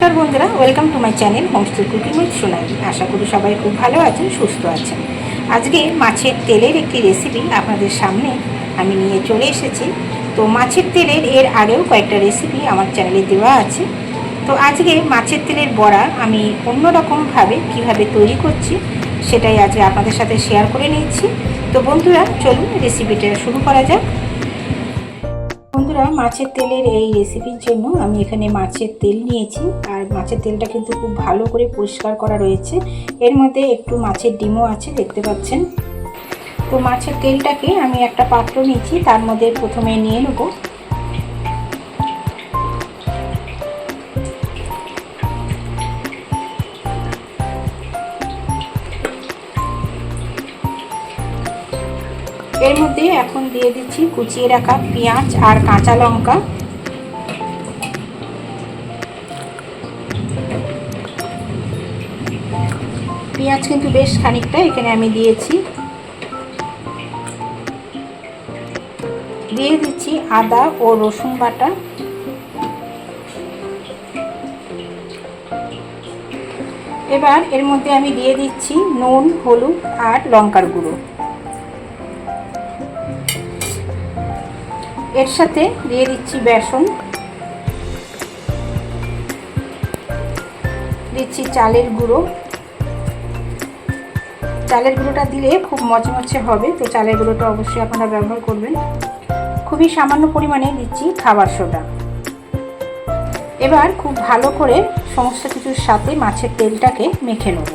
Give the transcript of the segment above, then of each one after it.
নমস্কার বন্ধুরা welcome to my channel homestay cooking with Sonali আশা করি সবাই খুব ভালো আছেন, সুস্থ আছেন। আজকে মাছের তেলের একটি রেসিপি আপনাদের সামনে আমি নিয়ে চলে এসেছি। তো মাছের তেলের এর আগেও কয়েকটা রেসিপি আমার চ্যানেলে দেওয়া আছে। তো আজকে মাছের তেলের বড়া আমি অন্যরকমভাবে কীভাবে তৈরি করছি, সেটাই আজকে আপনাদের সাথে শেয়ার করে নিচ্ছি। তো বন্ধুরা, চলুন রেসিপিটা শুরু করা যাক। বন্ধুরা, মাছের তেলের এই রেসিপির জন্য আমি এখানে মাছের তেল নিয়েছি। আর মাছের তেলটা কিন্তু খুব ভালো করে পরিষ্কার করা রয়েছে। এর মধ্যে একটু মাছের ডিমও আছে, দেখতে পাচ্ছেন। তো মাছের তেলটাকে আমি একটা পাত্র নিয়েছি, তার মধ্যে প্রথমে নিয়ে নেব। এর মধ্যে এখন দিয়ে দিচ্ছি কুচিয়ে রাখা পেঁয়াজ আর কাঁচা লঙ্কা। পেঁয়াজ কিন্তু বেশ খানিকটা এখানে আমি দিয়েছি। দিয়ে দিচ্ছি আদা ও রসুন বাটা। এবার এর মধ্যে আমি দিয়ে দিচ্ছি নুন, হলুদ আর লঙ্কার গুঁড়ো। এর সাথে দিয়ে দিচ্ছি বেসন। দিচ্ছি চালের গুঁড়ো। চালের গুঁড়োটা দিলে খুব মচমচে হবে, তো চালের গুঁড়োটা অবশ্যই আপনারা ব্যবহার করবেন। খুবই সামান্য পরিমাণে দিচ্ছি খাবার সোডা। এবার খুব ভালো করে সমস্ত কিছুর সাথে মাছের তেলটাকে মেখে নেব।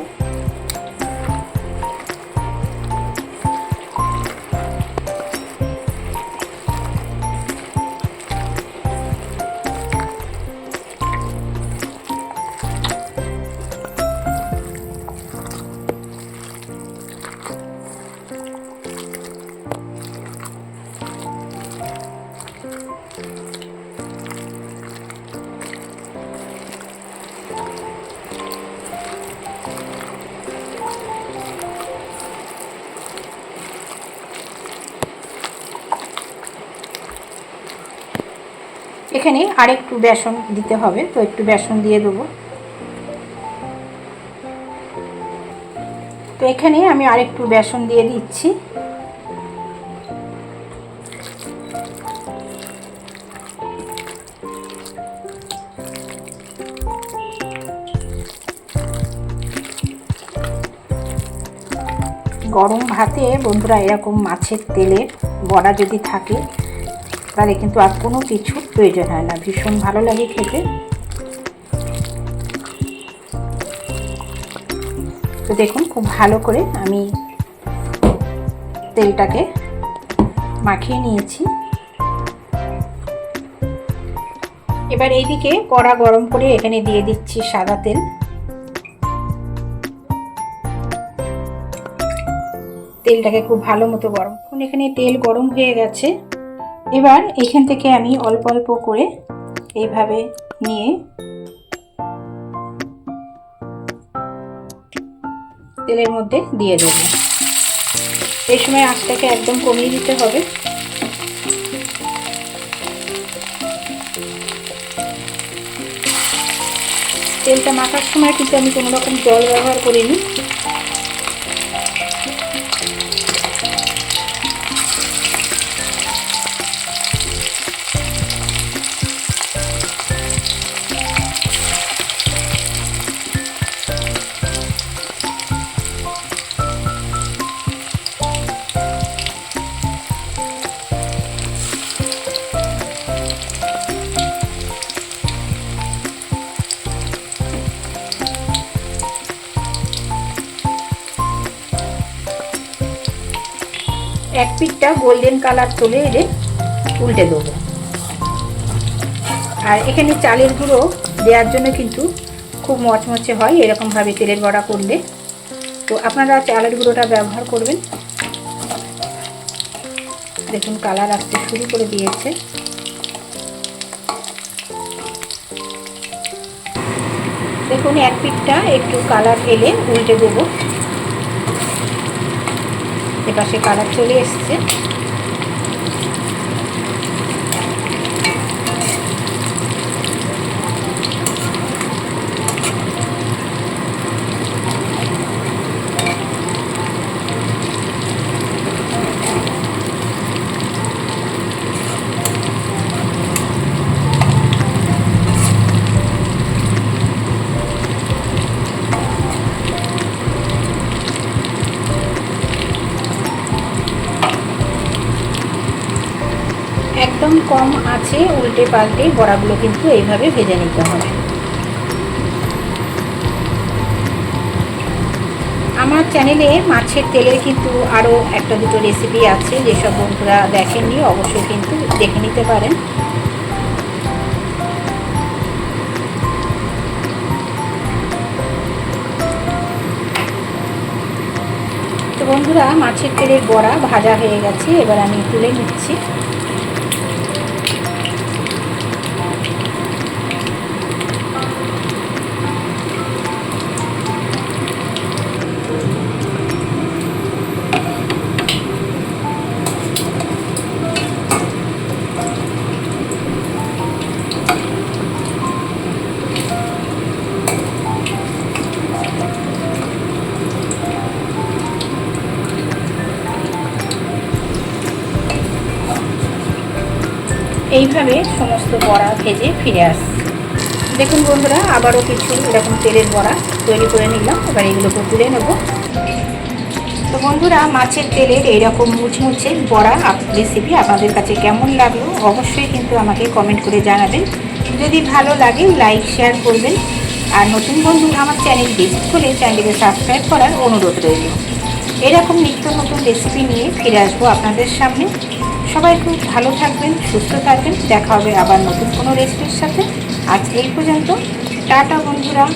এখানে আর একটু বেসন দিতে হবে, তো একটু বেসন দিয়ে দেবো। তো এখানে আমি আরেকটু বেসন দিয়ে দিচ্ছি। গরম ভাতে বন্ধুরা এরকম মাছের তেলের বড়া যদি থাকে তাহলে কিন্তু আর কোনো কিছুর প্রয়োজন হয় না। ভীষণ ভালো লাগে খেতে। তো দেখুন, খুব ভালো করে আমি তেলটাকে মাখিয়ে নিয়েছি। এবার এইদিকে কড়া গরম করে এখানে দিয়ে দিচ্ছি সাদা তেল। তেলটাকে খুব ভালো মতো গরম। এখন এখানে তেল গরম হয়ে গেছে। এবার এখান থেকে আমি অল্প অল্প করে এইভাবে নিয়ে তেলের মধ্যে দিয়ে দেবো। এই সময় আঁচটাকে একদম কমিয়ে দিতে হবে। তেলটা মাখার সময় কিন্তু আমি কোনো রকম জল ব্যবহার করিনি। এক পিঠটা গোল্ডেন কালার চলে এলে উল্টে দেবো। আর এখানে চালের গুঁড়ো দেওয়ার জন্য কিন্তু খুব মচমচে হয়, এরকমভাবে তেলের বড়া করলে। তো আপনারা চালের গুঁড়োটা ব্যবহার করবেন। দেখুন কালার আসতে শুরু করে দিয়েছে। দেখুন, এক পিঠটা একটু কালার এলে উল্টে দেবো। এপাশে কালার চলে এসছে আছে, উল্টে পাল্টে বড়াগুলো কিন্তু এইভাবে ভেজে নিতে হবে। আমার চ্যানেলে মাছের তেলের কিন্তু আরও একটা দুটো রেসিপি আছে, যেসব বন্ধুরা দেখেননি, অবশ্যই কিন্তু দেখে নিতে পারেন। বন্ধুরা, মাছের তেলের বড়া ভাজা হয়ে গেছে, এবার আমি তুলে নিচ্ছি। এইভাবে সমস্ত বড়া ভেজে ফিরে আসছি দেখুন বন্ধুরা, আবারও কিছু এরকম তেলের বড়া তৈরি করে নিলাম। এবার এগুলোকে তুলে নেব। তো বন্ধুরা, মাছের তেলের এইরকম মুচমুচে বড়া রেসিপি আপনাদের কাছে কেমন লাগল অবশ্যই কিন্তু আমাকে কমেন্ট করে জানাবেন। যদি ভালো লাগে লাইক শেয়ার করবেন। আর নতুন বন্ধু আমার চ্যানেল ভিজিট করে চ্যানেলকে সাবস্ক্রাইব করার অনুরোধ রইল। এরকম নিত্য নতুন রেসিপি নিয়ে ফিরে আসব আপনাদের সামনে। সবাই খুব ভালো থাকবেন, সুস্থ থাকবেন। দেখা হবে আবার নতুন কোনো রেসিপির সাথে। আজ এই পর্যন্ত। টাটা বন্ধুরা।